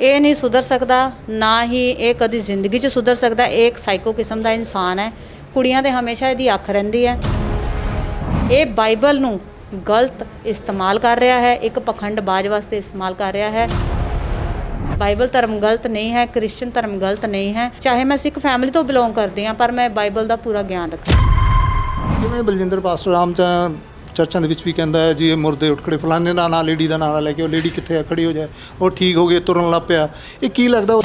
ਇਹ ਨਹੀਂ ਸੁਧਰ ਸਕਦਾ, ਨਾ ਹੀ ਇਹ ਕਦੀ ਜ਼ਿੰਦਗੀ 'ਚ ਸੁਧਰ ਸਕਦਾ। ਇਹ ਇੱਕ ਸਾਈਕੋ ਕਿਸਮ ਦਾ ਇਨਸਾਨ ਹੈ। ਕੁੜੀਆਂ ਤੇ ਹਮੇਸ਼ਾ ਇਹਦੀ ਅੱਖ ਰਹਿੰਦੀ ਹੈ। ਇਹ ਬਾਈਬਲ ਨੂੰ ਗਲਤ ਇਸਤੇਮਾਲ ਕਰ ਰਿਹਾ ਹੈ। ਇੱਕ ਪਖੰਡਬਾਜ਼ ਵਾਸਤੇ ਇਸਤੇਮਾਲ ਕਰ ਰਿਹਾ ਹੈ। ਬਾਈਬਲ ਧਰਮ ਗਲਤ ਨਹੀਂ ਹੈ ਕ੍ਰਿਸਚੀਅਨ ਧਰਮ ਗਲਤ ਨਹੀਂ ਹੈ। ਚਾਹੇ ਮੈਂ ਸਿੱਖ ਫੈਮਿਲੀ ਤੋਂ ਬਿਲੋਂਗ ਕਰਦੀ ਹਾਂ, ਪਰ ਮੈਂ ਬਾਈਬਲ ਦਾ ਪੂਰਾ ਗਿਆਨ ਰੱਖਦੀ ਜਿਵੇਂ ਬਲਜਿੰਦਰ, ਪਾਸਟਰ ਰਾਮ ਤਾਂ ਚਰਚਾਂ ਦੇ ਵਿੱਚ ਵੀ ਕਹਿੰਦਾ ਹੈ ਜੀ ਇਹ ਮੁਰਦੇ ਉੱਠ ਖੜੇ ਫਲਾਣੇ ਦਾ ਨਾਂ ਲੇਡੀ ਦਾ ਨਾਂ ਲੈ ਕੇ ਉਹ ਲੇਡੀ ਕਿੱਥੇ ਆ ਖੜੀ ਹੋ ਜਾਏ ਉਹ ਠੀਕ ਹੋ ਗਈ ਤੁਰਨ ਲੱਗ ਪਿਆ। ਇਹ ਕੀ ਲੱਗਦਾ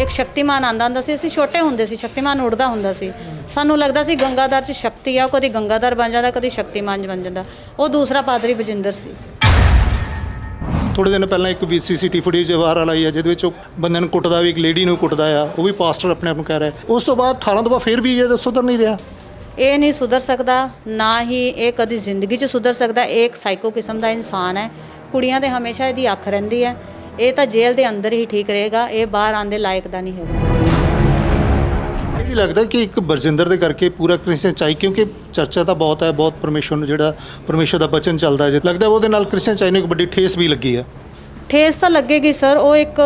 ਇੱਕ ਸ਼ਕਤੀਮਾਨ ਆਂਦਾ ਹੁੰਦਾ ਸੀ ਅਸੀਂ ਛੋਟੇ ਹੁੰਦੇ ਸੀ ਸ਼ਕਤੀਮਾਨ ਉੱਡਦਾ ਹੁੰਦਾ ਸੀ। ਸਾਨੂੰ ਲੱਗਦਾ ਸੀ ਗੰਗਾਧਰ 'ਚ ਸ਼ਕਤੀ ਆ ਉਹ ਕਦੀ ਗੰਗਾਧਰ ਬਣ ਜਾਂਦਾ ਕਦੀ ਸ਼ਕਤੀਮਾਨ ਬਣ ਜਾਂਦਾ। ਉਹ ਦੂਸਰਾ ਪਾਦਰੀ ਬਜਿੰਦਰ ਸੀ। ਥੋੜੇ ਦਿਨ ਪਹਿਲਾਂ ਇੱਕ ਵੀ ਸੀਸੀਟੀ ਫੁਟੇਜ ਵਾਇਰਲ ਆਈ ਹੈ ਜਿਹਦੇ ਵਿੱਚ ਉਹ ਬੰਦੇ ਨੂੰ ਕੁੱਟਦਾ ਵੀ ਇੱਕ ਲੇਡੀ ਨੂੰ ਕੁੱਟਦਾ ਆ ਉਹ ਵੀ ਪਾਸਟਰ ਆਪਣੇ ਆਪ ਨੂੰ ਕਹਿ ਰਿਹਾ। ਉਸ ਤੋਂ ਬਾਅਦ 18 ਤੋਂ ਬਾਅਦ ਫਿਰ ਵੀ ਇਹ ਸੁਧਰ ਨਹੀਂ ਰਿਹਾ। ਇਹ ਨਹੀਂ ਸੁਧਰ ਸਕਦਾ, ਨਾ ਹੀ ਇਹ ਕਦੀ ਜ਼ਿੰਦਗੀ 'ਚ ਸੁਧਰ ਸਕਦਾ। ਇਹ ਇੱਕ ਸਾਈਕੋ ਕਿਸਮ ਦਾ ਇਨਸਾਨ ਹੈ। ਕੁੜੀਆਂ ਤੇ ਹਮੇਸ਼ਾ ਇਹਦੀ ਅੱਖ ਰਹਿੰਦੀ ਹੈ। ਇਹ ਤਾਂ ਜੇਲ੍ਹ ਦੇ ਅੰਦਰ ਹੀ ਠੀਕ ਰਹੇਗਾ। ਇਹ ਬਾਹਰ ਆਉਣ ਦੇ ਲਾਇਕ ਦਾ ਨਹੀਂ ਹੈਗਾ। ਇਹ ਵੀ ਲੱਗਦਾ ਕਿ ਇੱਕ ਬਰਜਿੰਦਰ ਦੇ ਕਰਕੇ ਪੂਰਾ ਕ੍ਰਿਸਚੀਅਨ ਚਾਈ, ਕਿਉਂਕਿ ਚਰਚਾ ਤਾਂ ਬਹੁਤ ਹੈ, ਬਹੁਤ ਪਰਮੇਸ਼ਵਰ ਨੂੰ ਜਿਹੜਾ ਪਰਮੇਸ਼ਵਰ ਦਾ ਬਚਨ ਚੱਲਦਾ ਜੇ ਲੱਗਦਾ ਉਹਦੇ ਨਾਲ ਕ੍ਰਿਸ਼ਨ ਚਾਈ ਨੂੰ ਇੱਕ ਵੱਡੀ ਠੇਸ ਵੀ ਲੱਗੀ ਹੈ। ਠੇਸ ਤਾਂ ਲੱਗੇਗੀ ਸਰ, ਉਹ ਇੱਕ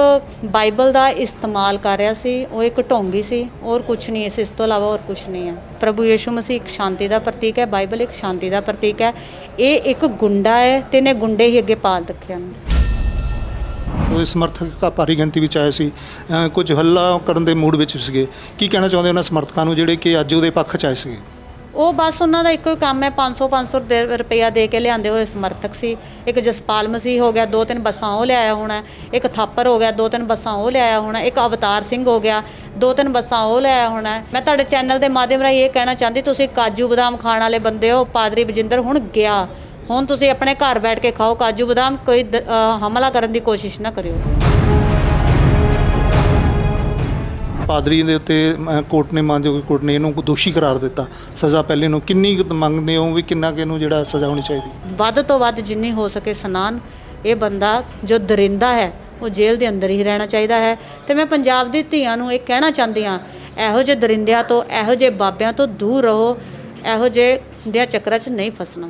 ਬਾਈਬਲ ਦਾ ਇਸਤੇਮਾਲ ਕਰ ਰਿਹਾ ਸੀ, ਉਹ ਇੱਕ ਢੋਂਗੀ ਸੀ ਔਰ ਕੁਝ ਨਹੀਂ, ਇਸ ਇਸ ਤੋਂ ਇਲਾਵਾ ਹੋਰ ਕੁਝ ਨਹੀਂ ਹੈ। ਪ੍ਰਭੂ ਯੇਸ਼ੂ ਮਸੀਹ ਇੱਕ ਸ਼ਾਂਤੀ ਦਾ ਪ੍ਰਤੀਕ ਹੈ, ਬਾਈਬਲ ਇੱਕ ਸ਼ਾਂਤੀ ਦਾ ਪ੍ਰਤੀਕ ਹੈ। ਇਹ ਇੱਕ ਗੁੰਡਾ ਹੈ ਤੇ ਨੇ ਗੁੰਡੇ ਹੀ ਅੱਗੇ ਪਾਲ ਰੱਖਿਆ ਨੇ। ਉਹਦੇ ਸਮਰਥਕ ਭਾਰੀ ਗਿਣਤੀ ਵਿੱਚ ਆਏ ਸੀ। ਕੁਝ ਹੱਲਾ ਕਰਨ ਦੇ ਮੂਡ ਵਿੱਚ ਸੀਗੇ। ਕੀ ਕਹਿਣਾ ਚਾਹੁੰਦੇ ਉਹਨਾਂ ਸਮਰਥਕਾਂ ਨੂੰ ਜਿਹੜੇ ਕਿ ਅੱਜ ਉਹਦੇ ਪੱਖ 'ਚ ਆਏ ਸੀਗੇ? ਉਹ ਬਸ ਉਹਨਾਂ ਦਾ ਇੱਕੋ ਹੀ ਕੰਮ ਹੈ 500 500 ਦੇ ਰੁਪਇਆ ਦੇ ਕੇ ਲਿਆਂਦੇ ਹੋਏ ਸਮਰਥਕ ਸੀ। ਇੱਕ ਜਸਪਾਲ ਮਸੀਹ ਹੋ ਗਿਆ, ਦੋ ਤਿੰਨ ਬੱਸਾਂ ਉਹ ਲਿਆਇਆ ਹੋਣਾ। ਇੱਕ ਥਾਪਰ ਹੋ ਗਿਆ, ਦੋ ਤਿੰਨ ਬੱਸਾਂ ਉਹ ਲਿਆਇਆ ਹੋਣਾ। ਇੱਕ ਅਵਤਾਰ ਸਿੰਘ ਹੋ ਗਿਆ, ਦੋ ਤਿੰਨ ਬੱਸਾਂ ਉਹ ਲਿਆਇਆ ਹੋਣਾ। ਮੈਂ ਤੁਹਾਡੇ ਚੈਨਲ ਦੇ ਮਾਧਿਅਮ ਰਾਹੀਂ ਇਹ ਕਹਿਣਾ ਚਾਹੁੰਦੀ, ਤੁਸੀਂ ਕਾਜੂ ਬਦਾਮ ਖਾਣ ਵਾਲੇ ਬੰਦੇ ਹੋ, ਪਾਦਰੀ ਬਜਿੰਦਰ ਹੁਣ ਗਿਆ। ਹੁਣ ਤੁਸੀਂ ਆਪਣੇ ਘਰ ਬੈਠ ਕੇ ਖਾਓ, ਕਾਜੂ ਬਦਾਮ ਕੋਈ ਦ- ਅਹ, ਹਮਲਾ ਕਰਨ ਦੀ ਕੋਸ਼ਿਸ਼ ਨਾ ਕਰਿਓ। ਪਾਦਰੀ ਦੇ ਉੱਤੇ ਕੋਰਟ ਨੇ ਮਾਨਯੋਗ ਕੋਰਟ ਨੇ ਇਹਨੂੰ ਦੋਸ਼ੀ ਕਰਾਰ ਦਿੱਤਾ। ਸਜ਼ਾ ਪਹਿਲੇ ਨੂੰ ਕਿੰਨੀ ਕੁ ਮੰਗਦੇ ਹੋ ਵੀ ਕਿੰਨਾ ਕਿ ਇਹਨੂੰ ਜਿਹੜਾ ਸਜ਼ਾ ਹੋਣੀ ਚਾਹੀਦੀ? ਵੱਧ ਤੋਂ ਵੱਧ ਜਿੰਨੀ ਹੋ ਸਕੇ ਸਨਾਨ। ਇਹ ਬੰਦਾ ਜੋ ਦਰਿੰਦਾ ਹੈ ਉਹ ਜੇਲ੍ਹ ਦੇ ਅੰਦਰ ਹੀ ਰਹਿਣਾ ਚਾਹੀਦਾ ਹੈ। ਤੇ ਮੈਂ ਪੰਜਾਬ ਦੀ ਧੀਆਂ ਨੂੰ ਇਹ ਕਹਿਣਾ ਚਾਹੁੰਦੀ ਹਾਂ ਇਹੋ ਜਿਹੇ ਦਰਿੰਦਿਆਂ ਤੋਂ ਇਹੋ ਜਿਹੇ ਬਾਬਿਆਂ ਤੋਂ ਦੂਰ ਰਹੋ। ਇਹੋ ਜਿਹੇ ਦੇ ਚੱਕਰਾਂ 'ਚ ਨਹੀਂ ਫਸਣਾ।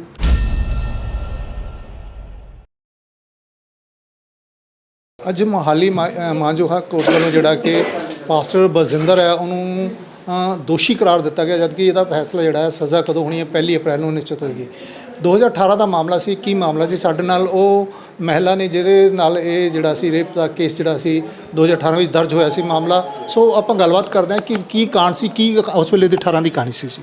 ਅੱਜ ਮੋਹਾਲੀ ਮਾਂਜੋਹਾ ਕੋਰਟ ਵੱਲੋਂ ਜਿਹੜਾ ਕਿ ਪਾਸਟਰ ਬਜ਼ਿੰਦਰ ਹੈ, ਉਹਨੂੰ ਦੋਸ਼ੀ ਕਰਾਰ ਦਿੱਤਾ ਗਿਆ, ਜਦਕਿ ਇਹਦਾ ਫੈਸਲਾ ਜਿਹੜਾ ਹੈ, ਸਜ਼ਾ ਕਦੋਂ ਹੋਣੀ ਹੈ, ਪਹਿਲੀ ਅਪ੍ਰੈਲ ਨੂੰ ਨਿਸ਼ਚਿਤ ਹੋਏਗੀ। 2018 ਦਾ ਮਾਮਲਾ ਸੀ, ਕੀ ਮਾਮਲਾ ਸੀ? ਸਾਡੇ ਨਾਲ ਉਹ ਮਹਿਲਾ ਨੇ, ਜਿਹਦੇ ਨਾਲ ਇਹ ਜਿਹੜਾ ਸੀ, ਰੇਪ ਦਾ ਕੇਸ ਜਿਹੜਾ ਸੀ 2018 ਵਿੱਚ ਦਰਜ ਹੋਇਆ ਸੀ ਮਾਮਲਾ। ਸੋ ਆਪਾਂ ਗੱਲਬਾਤ ਕਰਦੇ ਹਾਂ ਕਿ ਕੀ ਕਾਂਡ ਸੀ, ਕੀ ਉਸ ਵੇਲੇ ਦੀ 18 ਦੀ ਕਹਾਣੀ ਸੀ ਜੀ।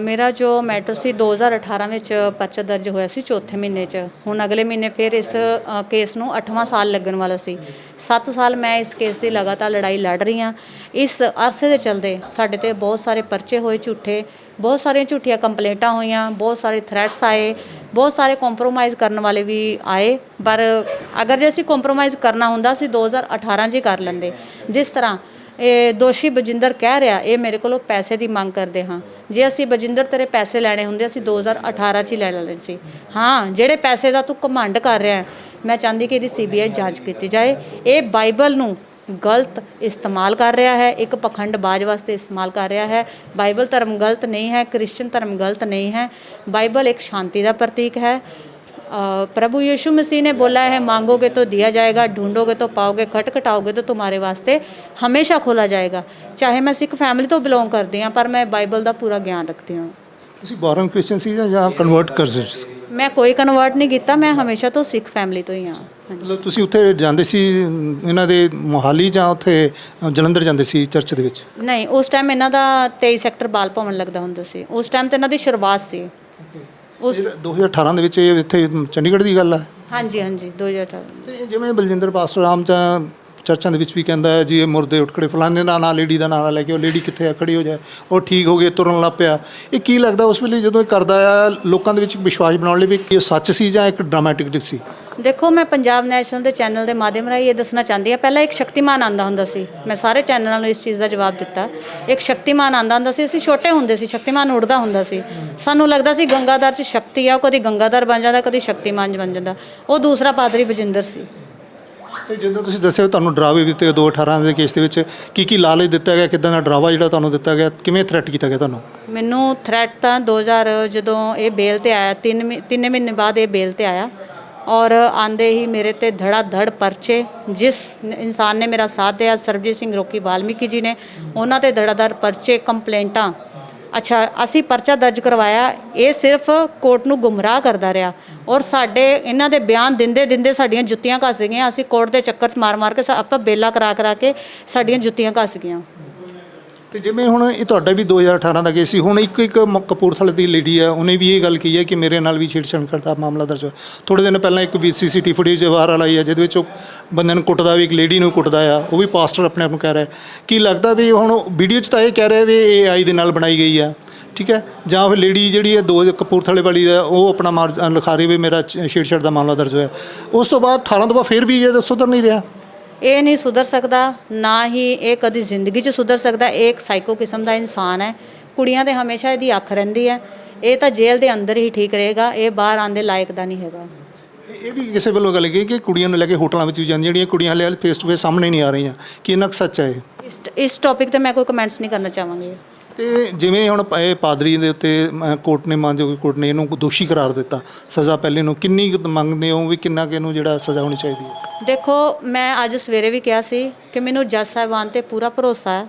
ਮੇਰਾ ਜੋ ਮੈਟਰ ਸੀ 2018 ਵਿੱਚ ਪਰਚਾ ਦਰਜ ਹੋਇਆ ਸੀ ਚੌਥੇ ਮਹੀਨੇ 'ਚ। ਹੁਣ ਅਗਲੇ ਮਹੀਨੇ ਫਿਰ ਇਸ ਅ, ਕੇਸ ਨੂੰ 8ਵਾਂ ਸਾਲ ਲੱਗਣ ਵਾਲਾ ਸੀ। 7 ਸਾਲ ਮੈਂ ਇਸ ਕੇਸ ਦੀ ਲਗਾਤਾਰ ਲੜਾਈ ਲੜ ਰਹੀ ਹਾਂ। ਇਸ ਅਰਸੇ ਦੇ ਚਲਦੇ ਸਾਡੇ ਤੇ ਬਹੁਤ ਸਾਰੇ ਪਰਚੇ ਹੋਏ ਝੂਠੇ ਬਹੁਤ ਸਾਰੀਆਂ ਝੂਠੀਆਂ ਕੰਪਲੇਂਟਾਂ ਹੋਈਆਂ ਬਹੁਤ ਸਾਰੇ ਥ੍ਰੈਟਸ ਆਏ ਬਹੁਤ ਸਾਰੇ ਕੰਪਰੋਮਾਈਜ਼ ਕਰਨ ਵਾਲੇ ਵੀ ਆਏ। ਪਰ ਅਗਰ ਜੇ ਅਸੀਂ ਕੰਪਰੋਮਾਈਜ਼ ਕਰਨਾ ਹੁੰਦਾ ਅਸੀਂ 2018 'ਚ ਹੀ ਕਰ ਲੈਂਦੇ। ਜਿਸ ਤਰ੍ਹਾਂ ਇਹ ਦੋਸ਼ੀ ਬਜਿੰਦਰ ਕਹਿ ਰਿਹਾ, ਇਹ ਮੇਰੇ ਕੋਲੋਂ ਪੈਸੇ ਦੀ ਮੰਗ ਕਰਦੇ ਹਾਂ। ਜੇ ਅਸੀਂ ਬਜਿੰਦਰ ਤੇਰੇ ਪੈਸੇ ਲੈਣੇ ਹੁੰਦੇ, ਅਸੀਂ 2018 ਚ ਹੀ ਲੈ ਲੈਣੇ ਸੀ। ਹਾਂ, ਜਿਹੜੇ ਪੈਸੇ ਦਾ ਤੂੰ ਘਮੰਡ ਕਰ ਰਿਹਾ ਮੈਂ ਚਾਹੁੰਦੀ ਕਿ ਇਹਦੀ ਸੀਬੀਆਈ ਜਾਂਚ ਕੀਤੀ ਜਾਏ। ਇਹ ਬਾਈਬਲ ਨੂੰ ਗਲਤ ਇਸਤੇਮਾਲ ਕਰ ਰਿਹਾ ਹੈ, ਇੱਕ ਪਖੰਡਬਾਜ਼ ਵਾਸਤੇ ਇਸਤੇਮਾਲ ਕਰ ਰਿਹਾ ਹੈ। ਬਾਈਬਲ ਧਰਮ ਗਲਤ ਨਹੀਂ ਹੈ ਕ੍ਰਿਸਚੀਅਨ ਧਰਮ ਗਲਤ ਨਹੀਂ ਹੈ। ਬਾਈਬਲ ਇੱਕ ਸ਼ਾਂਤੀ ਦਾ ਪ੍ਰਤੀਕ ਹੈ। प्रभु यीशु मसीह ने बोला है मांगोगे तो दिया जाएगा ढूंढोगे तो पाओगे खटखटाओगे तो तुम्हारे वास्ते हमेशा खोला जाएगा चाहे मैं सिख फैमिली तो बिलोंग करती हाँ पर मैं बाइबल ਦਾ ਪੂਰਾ ਗਿਆਨ ਰੱਖਦੀ ਹਾਂ ਤੁਸੀਂ ਬੋਰਨ ਕ੍ਰਿਸਚੀਅਨ ਸੀ ਜਾਂ- ਜਾਂ ਕਨਵਰਟ ਕਰ ਸੀ ਮੈਂ ਕੋਈ ਕਨਵਰਟ ਨਹੀਂ ਕੀਤਾ ਮੈਂ ਹਮੇਸ਼ਾ ਤੋਂ ਸਿੱਖ ਫੈਮਿਲੀ ਤੋਂ ਹੀ ਹਾਂ ਹਾਂਜੀ ਮਤਲਬ ਤੁਸੀਂ ਉੱਥੇ ਜਾਂਦੇ ਸੀ ਇਹਨਾਂ ਦੇ ਮੋਹਾਲੀ ਜਾਂ ਉੱਥੇ ਅ, ਜਲੰਧਰ ਜਾਂਦੇ ਸੀ ਚਰਚ ਦੇ ਵਿੱਚ ਨਹੀਂ ਉਸ ਟਾਈਮ ਇਹਨਾਂ ਦਾ 23 ਸੈਕਟਰ ਬਾਲ ਭਵਨ ਲੱਗਦਾ ਹੁੰਦਾ ਸੀ ਉਸ ਟਾਈਮ ਤੇ ਇਹਨਾਂ ਦੀ ਸ਼ੁਰੂਆਤ ਸੀ ਉਸ ਫਿਰ 2018 ਦੇ ਵਿੱਚ ਇਹ ਇੱਥੇ ਚੰਡੀਗੜ੍ਹ ਦੀ ਗੱਲ ਹੈ ਹਾਂਜੀ ਹਾਂਜੀ 2018 ਤੇ ਜਿਵੇਂ ਬਲਜਿੰਦਰ ਪਾਸਟਰ ਰਾਮ ਤਾਂ ਚਰਚਾਂ ਦੇ ਵਿੱਚ ਵੀ ਕਹਿੰਦਾ ਹੈ ਜੀ ਇਹ ਮੁਰਦੇ ਉੱਠ ਖੜੇ ਫਲਾਣੇ ਦਾ ਨਾਂ ਲੇਡੀ ਦਾ ਨਾਂ ਲੈ ਕੇ ਉਹ ਲੇਡੀ ਕਿੱਥੇ ਆ ਖੜੀ ਹੋ ਜਾਏ ਉਹ ਠੀਕ ਹੋ ਗਈ ਤੁਰਨ ਲੱਗ ਪਿਆ। ਇਹ ਕੀ ਲੱਗਦਾ ਉਸ ਵੇਲੇ ਜਦੋਂ ਇਹ ਕਰਦਾ ਆ ਲੋਕਾਂ ਦੇ ਵਿੱਚ ਇੱਕ ਵਿਸ਼ਵਾਸ ਬਣਾਉਣ ਲਈ ਵੀ ਕੀ ਇਹ ਸੱਚ ਸੀ ਜਾਂ ਇੱਕ ਡਰਾਮੈਟਿਕ ਸੀ? ਦੇਖੋ ਮੈਂ ਪੰਜਾਬ ਨੈਸ਼ਨਲ ਦੇ ਚੈਨਲ ਦੇ ਮਾਧਿਅਮ ਰਾਹੀਂ ਇਹ ਦੱਸਣਾ ਚਾਹੁੰਦੀ ਹਾਂ। ਪਹਿਲਾਂ ਇੱਕ ਸ਼ਕਤੀਮਾਨ ਆਂਦਾ ਹੁੰਦਾ ਸੀ। ਮੈਂ ਸਾਰੇ ਚੈਨਲਾਂ ਨੂੰ ਇਸ ਚੀਜ਼ ਦਾ ਜਵਾਬ ਦਿੱਤਾ। ਇੱਕ ਸ਼ਕਤੀਮਾਨ ਆਂਦਾ ਹੁੰਦਾ ਸੀ ਅਸੀਂ ਛੋਟੇ ਹੁੰਦੇ ਸੀ ਸ਼ਕਤੀਮਾਨ ਉੱਡਦਾ ਹੁੰਦਾ ਸੀ। ਸਾਨੂੰ ਲੱਗਦਾ ਸੀ ਗੰਗਾਧਰ 'ਚ ਸ਼ਕਤੀ ਆ ਉਹ ਕਦੀ ਗੰਗਾਧਰ ਬਣ ਜਾਂਦਾ ਕਦੀ ਸ਼ਕਤੀਮਾਨ ਬਣ ਜਾਂਦਾ। ਉਹ ਦੂਸਰਾ ਪਾਦਰੀ ਬਜਿੰਦਰ ਸੀ। ਤੇ ਜਦੋਂ ਤੁਸੀਂ ਦੱਸਿਆ ਵੀ ਤੁਹਾਨੂੰ ਡਰਾਵੇ ਵੀ ਦਿੱਤੇ 2018 ਦੇ ਕੇਸ ਦੇ ਵਿੱਚ ਕੀ ਕੀ ਲਾਲਚ ਦਿੱਤਾ ਗਿਆ ਕਿਦਾਂ ਦਾ ਡਰਾਵਾ ਜਿਹੜਾ ਤੁਹਾਨੂੰ ਦਿੱਤਾ ਗਿਆ ਕਿਵੇਂ ਥ੍ਰੈਟ ਕੀਤਾ ਗਿਆ ਤੁਹਾਨੂੰ? ਮੈਨੂੰ ਥ੍ਰੈਟ ਤਾਂ 2000 ਜਦੋਂ ਇਹ ਬੇਲ ਤੇ ਆਇਆ ਤਿੰਨ ਮਹੀ- ਤਿੰਨ ਮਹੀਨੇ ਬਾਅਦ ਇਹ ਬੇਲ ਤੇ ਆਇਆ। ਔਰ ਆਂਦੇ ਹੀ ਮੇਰੇ ਤੇ ਧੜਾ ਧੜ ਪਰਚੇ, ਜਿਸ ਇਨਸਾਨ ਨੇ ਮੇਰਾ ਸਾਥ ਦਿਆ, ਸਰਬਜੀਤ ਸਿੰਘ ਰੋਕੀ ਵਾਲਮੀਕੀ ਜੀ ਨੇ, ਉਹਨਾਂ ਤੇ ਧੜਾ ਧੜ ਪਰਚੇ, ਕੰਪਲੇਂਟਾਂ। ਅੱਛਾ, ਅਸੀਂ ਪਰਚਾ ਦਰਜ ਕਰਵਾਇਆ, ਇਹ ਸਿਰਫ ਕੋਰਟ ਨੂੰ ਗੁੰਮਰਾਹ ਕਰਦਾ ਰਿਹਾ। ਔਰ ਸਾਡੇ, ਇਹਨਾਂ ਦੇ ਬਿਆਨ ਦਿੰਦੇ ਦਿੰਦੇ ਸਾਡੀਆਂ ਜੁੱਤੀਆਂ ਘਸ ਗਈਆਂ, ਅਸੀਂ ਕੋਰਟ ਦੇ ਚੱਕਰ 'ਚ ਮਾਰ ਮਾਰ ਕੇ ਸਾ- ਆਪਾਂ ਬੇਲਾ ਕਰਾ ਕਰਾ ਕੇ ਸਾਡੀਆਂ ਜੁੱਤੀਆਂ ਘਸ ਗਈਆਂ। ਤੇ ਜਿਵੇਂ ਹੁਣ ਇਹ ਤੁਹਾਡਾ ਵੀ 2018 ਦਾ ਕੇਸ ਸੀ, ਹੁਣ ਇੱਕ ਇੱਕ ਮ- ਕਪੂਰਥਲੇ ਦੀ ਲੇਡੀ ਹੈ ਉਹਨੇ ਵੀ ਇਹ ਗੱਲ ਕਹੀ ਹੈ ਕਿ ਮੇਰੇ ਨਾਲ ਵੀ ਛੇੜਛਾੜ ਕਰਦਾ ਮਾਮਲਾ ਦਰਜ ਹੋਇਆ। ਥੋੜੇ ਦਿਨ ਪਹਿਲਾਂ ਇੱਕ ਵੀ ਸੀਸੀਟੀ ਫੁਟੇਜ ਬਾਹਰ ਆਈ ਹੈ, ਜਿਹਦੇ ਵਿੱਚ ਉਹ ਬੰਦੇ ਨੂੰ ਕੁੱਟਦਾ ਵੀ, ਇੱਕ ਲੇਡੀ ਨੂੰ ਕੁੱਟਦਾ ਆ, ਉਹ ਵੀ ਪਾਸਟਰ ਆਪਣੇ ਆਪ ਨੂੰ ਕਹਿ ਰਿਹਾ ਹੈ। ਕੀ ਲੱਗਦਾ ਵੀ ਹੁਣ ਵੀਡੀਓ 'ਚ ਤਾਂ ਇਹ ਕਹਿ ਰਿਹਾ ਵੀ ਇਹ ਆਈ ਦੇ ਨਾਲ ਬਣਾਈ ਗਈ ਆ, ਠੀਕ ਹੈ? ਜਾਂ ਫਿਰ ਲੇਡੀ ਜਿਹੜੀ ਹੈ ਦੋ ਕਪੂਰਥਲੇ ਵਾਲੀ ਦਾ ਉਹ ਆਪਣਾ ਮਾਰ ਲਿਖਾ ਰਹੀ ਵੀ ਮੇਰਾ ਛ- ਛੇੜਛਾੜ ਦਾ ਮਾਮਲਾ ਦਰਜ ਹੋਇਆ। ਉਸ ਤੋਂ ਬਾਅਦ 18 ਤੋਂ ਬਾਅਦ ਫਿਰ ਵੀ ਇਹ ਸੁਧਰ ਨਹੀਂ ਰਿਹਾ। ਇਹ ਨਹੀਂ ਸੁਧਰ ਸਕਦਾ ਨਾ ਹੀ ਇਹ ਕਦੀ ਜ਼ਿੰਦਗੀ 'ਚ ਸੁਧਰ ਸਕਦਾ। ਇਹ ਇੱਕ ਸਾਈਕੋ ਕਿਸਮ ਦਾ ਇਨਸਾਨ ਹੈ। ਕੁੜੀਆਂ ਤੇ ਹਮੇਸ਼ਾ ਇਹਦੀ ਅੱਖ ਰਹਿੰਦੀ ਹੈ। ਇਹ ਤਾਂ ਜੇਲ੍ਹ ਦੇ ਅੰਦਰ ਹੀ ਠੀਕ ਰਹੇਗਾ ਇਹ ਬਾਹਰ ਆਉਣ ਦੇ ਲਾਇਕ ਦਾ ਨਹੀਂ ਹੈਗਾ। ਇਹ ਵੀ ਕਿਸੇ ਵੱਲੋਂ ਗੱਲ ਕਹੀ ਕਿ ਕੁੜੀਆਂ ਨੂੰ ਲੈ ਕੇ ਹੋਟਲਾਂ ਵਿੱਚ ਵੀ ਜਾਂਦੀਆਂ ਜਿਹੜੀਆਂ ਕੁੜੀਆਂ ਹਲੇ ਫੇਸ ਟੂ ਫੇਸ ਸਾਹਮਣੇ ਨਹੀਂ ਆ ਰਹੀਆਂ। ਕੀ ਇਹਨਾਂ ਕੁ ਸੱਚ ਹੈ ਇਸ ਇਸ ਟੌਪਿਕ ਤੇ ਮੈਂ ਕੋਈ ਕਮੈਂਟਸ ਨਹੀਂ ਕਰਨਾ ਚਾਹਾਂਗੀ। ਤੇ ਜਿਵੇਂ ਹੁਣ ਇਹ ਪਾਦਰੀ ਦੇ ਉੱਤੇ ਅ, ਕੋਰਟ ਨੇ ਮਾਨਯੋਗ ਕੋਰਟ ਨੇ ਇਹਨੂੰ ਦੋਸ਼ੀ ਕਰਾਰ ਦਿੱਤਾ। ਸਜ਼ਾ ਪਹਿਲੇ ਨੂੰ ਕਿੰਨੀ ਕੁ ਮੰਗਦੇ ਹੋ ਵੀ ਕਿੰਨਾ ਕਿ ਇਹਨੂੰ ਜਿਹੜਾ ਸਜ਼ਾ ਹੋਣੀ ਚਾਹੀਦੀ ਹੈ? ਦੇਖੋ ਮੈਂ ਅੱਜ ਸਵੇਰੇ ਵੀ ਕਿਹਾ ਸੀ ਕਿ ਮੈਨੂੰ ਜੱਜ ਸਾਹਿਬਾਨ ਤੇ ਪੂਰਾ ਭਰੋਸਾ ਹੈ।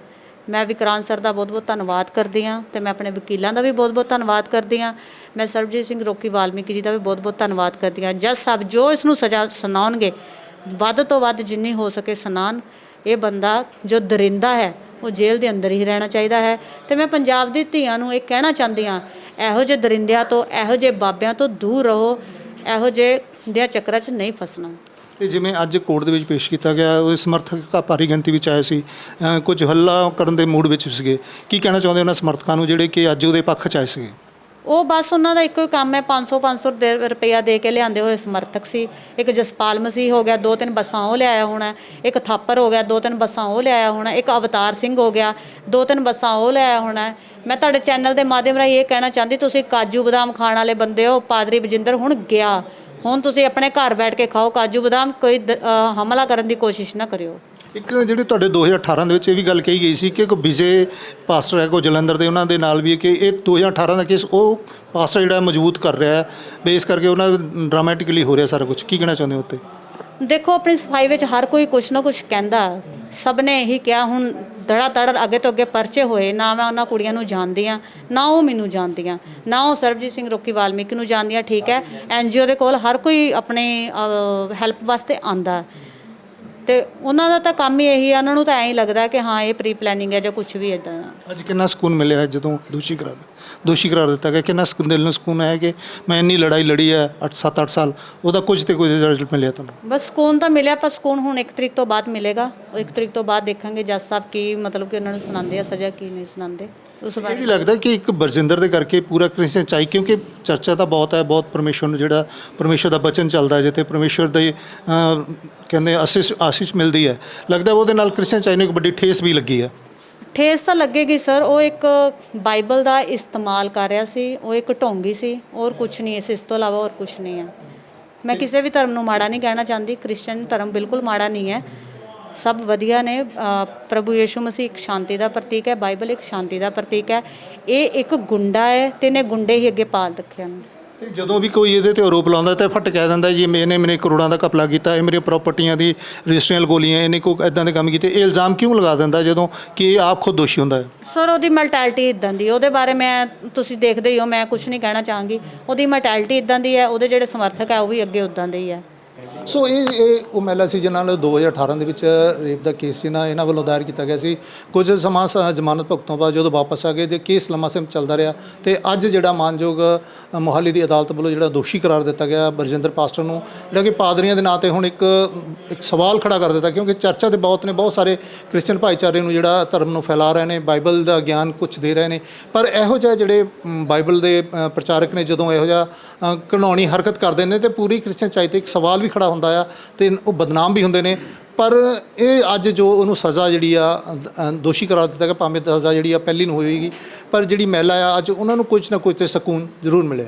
ਮੈਂ ਵਿਕਰਾਂਤ ਸਰ ਦਾ ਬਹੁਤ-ਬਹੁਤ ਧੰਨਵਾਦ ਕਰਦੀ ਹਾਂ ਤੇ ਮੈਂ ਆਪਣੇ ਵਕੀਲਾਂ ਦਾ ਵੀ ਬਹੁਤ-ਬਹੁਤ ਧੰਨਵਾਦ ਕਰਦੀ ਹਾਂ। ਮੈਂ ਸਰਬਜੀਤ ਸਿੰਘ ਰੋਕੀ ਵਾਲਮੀਕੀ ਜੀ ਦਾ ਵੀ ਬਹੁਤ-ਬਹੁਤ ਧੰਨਵਾਦ ਕਰਦੀ ਹਾਂ। ਜੱਜ ਸਾਹਿਬ ਜੋ ਇਸ ਨੂੰ ਸਜ਼ਾ ਸੁਣਾਉਣਗੇ ਵੱਧ ਤੋਂ ਵੱਧ ਜਿੰਨੀ ਹੋ ਸਕੇ ਸੁਣਾਉਣ। ਇਹ ਬੰਦਾ ਜੋ ਦਰਿੰਦਾ ਹੈ ਉਹ ਜੇਲ੍ਹ ਦੇ ਅੰਦਰ ਹੀ ਰਹਿਣਾ ਚਾਹੀਦਾ ਹੈ। ਅਤੇ ਮੈਂ ਪੰਜਾਬ ਦੀ ਧੀਆਂ ਨੂੰ ਇਹ ਕਹਿਣਾ ਚਾਹੁੰਦੀ ਹਾਂ, ਇਹੋ ਜਿਹੇ ਦਰਿੰਦਿਆਂ ਤੋਂ, ਇਹੋ ਜਿਹੇ ਬਾਬਿਆਂ ਤੋਂ ਦੂਰ ਰਹੋ। ਇਹੋ ਜਿਹੇ ਦੇ ਚੱਕਰਾਂ 'ਚ ਨਹੀਂ ਫਸਣਾ। ਤੇ ਜਿਵੇਂ ਅੱਜ ਕੋਰਟ ਦੇ ਵਿੱਚ ਪੇਸ਼ ਕੀਤਾ ਗਿਆ ਉਹਦੇ ਸਮਰਥਕ ਭਾਰੀ ਗਿਣਤੀ ਵਿੱਚ ਆਏ ਸੀ। ਕੁਝ ਹੱਲਾ ਕਰਨ ਦੇ ਮੂਡ ਵਿੱਚ ਸੀਗੇ। ਕੀ ਕਹਿਣਾ ਚਾਹੁੰਦੇ ਉਹਨਾਂ ਸਮਰਥਕਾਂ ਨੂੰ, ਜਿਹੜੇ ਕਿ ਅੱਜ ਉਹਦੇ ਪੱਖ 'ਚ ਆਏ ਸੀਗੇ? ਉਹ ਬਸ ਉਹਨਾਂ ਦਾ ਇੱਕੋ ਹੀ ਕੰਮ ਹੈ 500 500 ਦੇ ਰੁਪਇਆ ਦੇ ਕੇ ਲਿਆਂਦੇ ਹੋਏ ਸਮਰਥਕ ਸੀ। ਇੱਕ ਜਸਪਾਲ ਮਸੀਹ ਹੋ ਗਿਆ ਦੋ ਤਿੰਨ ਬੱਸਾਂ ਉਹ ਲਿਆਇਆ ਹੋਣਾ। ਇੱਕ ਥਾਪਰ ਹੋ ਗਿਆ ਦੋ ਤਿੰਨ ਬੱਸਾਂ ਉਹ ਲਿਆਇਆ ਹੋਣਾ। ਇੱਕ ਅਵਤਾਰ ਸਿੰਘ ਹੋ ਗਿਆ ਦੋ ਤਿੰਨ ਬੱਸਾਂ ਉਹ ਲਿਆਇਆ ਹੋਣਾ। ਮੈਂ ਤੁਹਾਡੇ ਚੈਨਲ ਦੇ ਮਾਧਿਅਮ ਰਾਹੀਂ ਇਹ ਕਹਿਣਾ ਚਾਹੁੰਦੀ ਤੁਸੀਂ ਕਾਜੂ ਬਦਾਮ ਖਾਣ ਵਾਲੇ ਬੰਦੇ ਹੋ ਪਾਦਰੀ ਬਜਿੰਦਰ ਹੁਣ ਗਿਆ। ਹੁਣ ਤੁਸੀਂ ਆਪਣੇ ਘਰ ਬੈਠ ਕੇ ਖਾਓ ਕਾਜੂ ਬਦਾਮ ਕੋਈ ਦ- ਅ, ਹਮਲਾ ਕਰਨ ਦੀ ਕੋਸ਼ਿਸ਼ ਨਾ ਕਰਿਓ। ਇੱਕ ਜਿਹੜੇ ਤੁਹਾਡੇ 2018 ਦੇ ਵਿੱਚ ਇਹ ਵੀ ਗੱਲ ਕਹੀ ਗਈ ਸੀ ਕਿ ਇੱਕ ਵਿਜੇ ਪਾਸਟਰ ਹੈ ਕੋ ਜਲੰਧਰ ਦੇ, ਉਹਨਾਂ ਦੇ ਨਾਲ ਵੀ ਹੈ ਕਿ ਇਹ 2018 ਦਾ ਕੇਸ ਉਹ ਪਾਸਟਰ ਜਿਹੜਾ ਮਜ਼ਬੂਤ ਕਰ ਰਿਹਾ ਹੈ ਬੇਸ ਕਰਕੇ ਉਹਨਾਂ ਡਰਾਮੈਟਿਕਲੀ ਹੋ ਰਿਹਾ ਸਾਰਾ ਕੁਝ ਕੀ ਕਹਿਣਾ ਚਾਹੁੰਦੇ ਹੋ ਉੱਤੇ? ਦੇਖੋ, ਆਪਣੀ ਸਫ਼ਾਈ ਵਿੱਚ ਹਰ ਕੋਈ ਕੁਛ ਨਾ ਕੁਛ ਕਹਿੰਦਾ। ਸਭ ਨੇ ਇਹੀ ਕਿਹਾ, ਹੁਣ ਦੜਾ ਧੜ ਅੱਗੇ ਤੋਂ ਅੱਗੇ ਪਰਚੇ ਹੋਏ, ਨਾ ਮੈਂ ਉਹਨਾਂ ਕੁੜੀਆਂ ਨੂੰ ਜਾਣਦੀ ਆ ਨਾ ਉਹ ਮੈਨੂੰ ਜਾਣਦੀਆਂ ਨਾ ਉਹ ਸਰਬਜੀਤ ਸਿੰਘ ਰੋਕੀ ਵਾਲਮੀਕੀ ਨੂੰ ਜਾਣਦੀਆਂ ਠੀਕ ਹੈ। ਐਨਜੀਓ ਦੇ ਕੋਲ ਹਰ ਕੋਈ ਆਪਣੇ ਹੈਲਪ ਵਾਸਤੇ ਆਂਦਾ ਤੇ ਉਹਨਾਂ ਦਾ ਤਾਂ ਕੰਮ ਹੀ ਇਹੀ ਆ ਉਹਨਾਂ ਨੂੰ ਤਾਂ ਐਂ ਹੀ ਲੱਗਦਾ ਕਿ ਹਾਂ ਇਹ ਪ੍ਰੀ ਪਲੈਨਿੰਗ ਹੈ ਜਾਂ ਕੁਝ ਵੀ ਇਦਾਂ ਅੱਜ ਕਿੰਨਾ ਸਕੂਨ ਮਿਲਿਆ ਹੈ ਜਦੋਂ ਦੋਸ਼ੀ ਕਰਾਰ ਦੋਸ਼ੀ ਕਰਾਰ ਦਿੱਤਾ ਗਿਆ? ਕਿੰਨਾ ਸਕੂਨ ਦਿਲ ਨੂੰ ਸਕੂਨ ਆਇਆ ਕਿ ਮੈਂ ਇੰਨੀ ਲੜਾਈ ਲੜੀ ਹੈ 8 7 8 ਸਾਲ ਉਹਦਾ ਕੁਝ ਤੇ ਕੁਝ ਰਿਜ਼ਲਟ ਮਿਲਿਆ ਤੁਹਾਨੂੰ? ਬਸ ਸਕੂਨ ਤਾਂ ਮਿਲਿਆ ਪਰ ਸਕੂਨ ਹੁਣ 1 ਤਰੀਕ ਤੋਂ ਬਾਅਦ ਮਿਲੇਗਾ। 1 ਤਰੀਕ ਤੋਂ ਬਾਅਦ ਦੇਖਾਂਗੇ ਜੱਜ ਸਾਹਿਬ ਕੀ ਮਤਲਬ ਕਿ ਉਹਨਾਂ ਨੂੰ ਸੁਣਾਉਂਦੇ ਆ ਸਜ਼ਾ ਕੀ ਨਹੀਂ ਸੁਣਾਉਂਦੇ। ਉਸ ਇਹ ਬਾਰੇ ਵੀ ਲੱਗਦਾ ਕਿ ਇੱਕ ਬਰਜਿੰਦਰ ਦੇ ਕਰਕੇ ਪੂਰਾ ਕ੍ਰਿਸਚਨ ਚਾਹੀ ਕਿਉਂਕਿ ਚਰਚਾ ਤਾਂ ਬਹੁਤ ਹੈ ਬਹੁਤ ਪਰਮੇਸ਼ਵਰ ਨੂੰ ਜਿਹੜਾ ਪਰਮੇਸ਼ਵਰ ਦਾ ਬਚਨ ਚੱਲਦਾ ਹੈ ਜਿੱਥੇ ਪਰਮੇਸ਼ਵਰ ਦੇ ਅਹ, ਕਹਿੰਦੇ ਆਸ਼ੀਸ਼ ਆਸ਼ੀਸ਼ ਮਿਲਦੀ ਹੈ। ਲੱਗਦਾ ਉਹਦੇ ਨਾਲ ਕ੍ਰਿਸਚਨ ਚਾਹੀ ਨੂੰ ਇੱਕ ਵੱਡੀ ਠੇਸ ਵੀ ਲੱਗੀ ਹੈ। ਠੇਸ ਤਾਂ ਲੱਗੇਗੀ ਸਰ। ਉਹ ਇੱਕ ਬਾਈਬਲ ਦਾ ਇਸਤੇਮਾਲ ਕਰ ਰਿਹਾ ਸੀ ਉਹ ਇੱਕ ਢੋਂਗੀ ਸੀ ਔਰ ਕੁਝ ਨਹੀਂ ਇਸ ਇਸ ਤੋਂ ਇਲਾਵਾ ਹੋਰ ਕੁਝ ਨਹੀਂ ਹੈ। ਮੈਂ ਕਿਸੇ ਵੀ ਧਰਮ ਨੂੰ ਮਾੜਾ ਨਹੀਂ ਕਹਿਣਾ ਚਾਹੁੰਦੀ। ਕ੍ਰਿਸਚੀਅਨ ਧਰਮ ਬਿਲਕੁਲ ਮਾੜਾ ਨਹੀਂ ਹੈ। ਸਭ ਵਧੀਆ ਨੇ। ਪ੍ਰਭੂ ਯੀਸ਼ੂ ਮਸੀਹ ਇੱਕ ਸ਼ਾਂਤੀ ਦਾ ਪ੍ਰਤੀਕ ਹੈ ਬਾਈਬਲ ਇੱਕ ਸ਼ਾਂਤੀ ਦਾ ਪ੍ਰਤੀਕ ਹੈ। ਇਹ ਇੱਕ ਗੁੰਡਾ ਹੈ ਤੇ ਇਹਨੇ ਗੁੰਡੇ ਹੀ ਅੱਗੇ ਪਾਲ ਰੱਖਿਆ ਨੇ ਤੇ ਜਦੋਂ ਵੀ ਕੋਈ ਇਹਦੇ ਤੇ ਆਰੋਪ ਲਾਉਂਦਾ ਤਾਂ ਫਟ ਕਹਿ ਦਿੰਦਾ ਜੀ ਮੈਨੇ ਮੈਨੇ ਕਰੋੜਾਂ ਦਾ ਕਪਲਾ ਕੀਤਾ ਇਹ ਮੇਰੀ ਪ੍ਰਾਪਰਟੀਆਂ ਦੀ ਰਜਿਸਟਰੀਆਂ ਗੋਲੀਆਂ ਇਹਨੇ ਕੋਈ ਇਦਾਂ ਦੇ ਕੰਮ ਕੀਤੇ। ਇਹ ਇਲਜ਼ਾਮ ਕਿਉਂ ਲਗਾ ਦਿੰਦਾ ਜਦੋਂ ਕਿ ਇਹ ਆਪ ਖੁਦ ਦੋਸ਼ੀ ਹੁੰਦਾ ਹੈ? ਸਰ ਉਹਦੀ ਮੈਂਟੈਲਿਟੀ ਇਦਾਂ ਦੀ ਉਹਦੇ ਬਾਰੇ ਮੈਂ ਤੁਸੀਂ ਦੇਖਦੇ ਹੀ ਹੋ ਮੈਂ ਕੁਝ ਨਹੀਂ ਕਹਿਣਾ ਚਾਹਾਂਗੀ। ਉਹਦੀ ਮੈਂਟੈਲਿਟੀ ਇਦਾਂ ਦੀ ਹੈ ਉਹਦੇ ਜਿਹੜੇ ਸਮਰਥਕ ਹੈ ਉਹ ਵੀ ਅੱਗੇ ਉਦਾਂ ਦੇ ਹੀ ਹੈ। ਸੋ ਇਹ ਇਹ ਉਹ ਮਹਿਲਾ ਸੀ ਜਿਹਨਾਂ ਨਾਲ 2018 ਦੇ ਵਿੱਚ ਰੇਪ ਦਾ ਕੇਸ ਸੀ ਇਹਨਾਂ ਵੱਲੋਂ ਦਾਇਰ ਕੀਤਾ ਗਿਆ ਸੀ। ਕੁਝ ਸਮਾਂ ਸ- ਜ਼ਮਾਨਤ ਭੁਗਤੋਂ ਬਾਅਦ ਜਦੋਂ ਵਾਪਸ ਆ ਗਏ ਤੇ ਕੇਸ ਲੰਮਾ ਸਮਾਂ ਚੱਲਦਾ ਰਿਹਾ ਤੇ ਅੱਜ ਜਿਹੜਾ ਮਾਨਯੋਗ ਮੋਹਾਲੀ ਦੀ ਅਦਾਲਤ ਵੱਲੋਂ ਜਿਹੜਾ ਦੋਸ਼ੀ ਕਰਾਰ ਦਿੱਤਾ ਗਿਆ ਬਰਜਿੰਦਰ ਪਾਸਟਰ ਨੂੰ ਜਿਹੜਾ ਕਿ ਪਾਦਰੀਆਂ ਦੇ ਨਾਂ ਤੇ ਹੁਣ ਇੱਕ ਇੱਕ ਸਵਾਲ ਖੜਾ ਕਰ ਦਿੱਤਾ ਕਿਉਂਕਿ ਚਰਚਾ ਦੇ ਬਹੁਤ ਨੇ ਬਹੁਤ ਸਾਰੇ ਕ੍ਰਿਸਚੀਅਨ ਭਾਈਚਾਰੇ ਨੂੰ ਜਿਹੜਾ ਧਰਮ ਨੂੰ ਫੈਲਾ ਰਹੇ ਨੇ ਬਾਈਬਲ ਦਾ ਗਿਆਨ ਕੁਝ ਦੇ ਰਹੇ ਨੇ। ਪਰ ਇਹੋ ਜਿਹੇ ਜਿਹੜੇ ਬਾਈਬਲ ਦੇ ਪ੍ਰਚਾਰਕ ਨੇ ਜਦੋਂ ਇਹੋ ਜਿਹਾ ਅ, ਹਰਕਤ ਕਰਦੇ ਨੇ ਤੇ ਪੂਰੀ ਕ੍ਰਿਸਚੀਅਨ ਚਾਹੀ ਤੇ ਇੱਕ ਸਵਾਲ ਵੀ ਖੜਾ ਹੁੰਦਾ ਆ ਤੇ ਉਹ ਬਦਨਾਮ ਵੀ ਹੁੰਦੇ ਨੇ। ਪਰ ਇਹ ਅੱਜ ਜੋ ਉਹਨੂੰ ਸਜ਼ਾ ਜਿਹੜੀ ਆ ਦੋਸ਼ੀ ਕਰਾਰ ਦਿੱਤਾ ਗਿਆ, ਭਾਵੇਂ ਸਜ਼ਾ ਜਿਹੜੀ ਆ ਪਹਿਲੀ ਨੂੰ ਹੋਏਗੀ, ਪਰ ਜਿਹੜੀ ਮਹਿਲਾ ਆ, ਅੱਜ ਉਹਨਾਂ ਨੂੰ ਕੁਝ ਨਾ ਕੁਝ ਤੇ ਸਕੂਨ ਜ਼ਰੂਰ ਮਿਲਿਆ।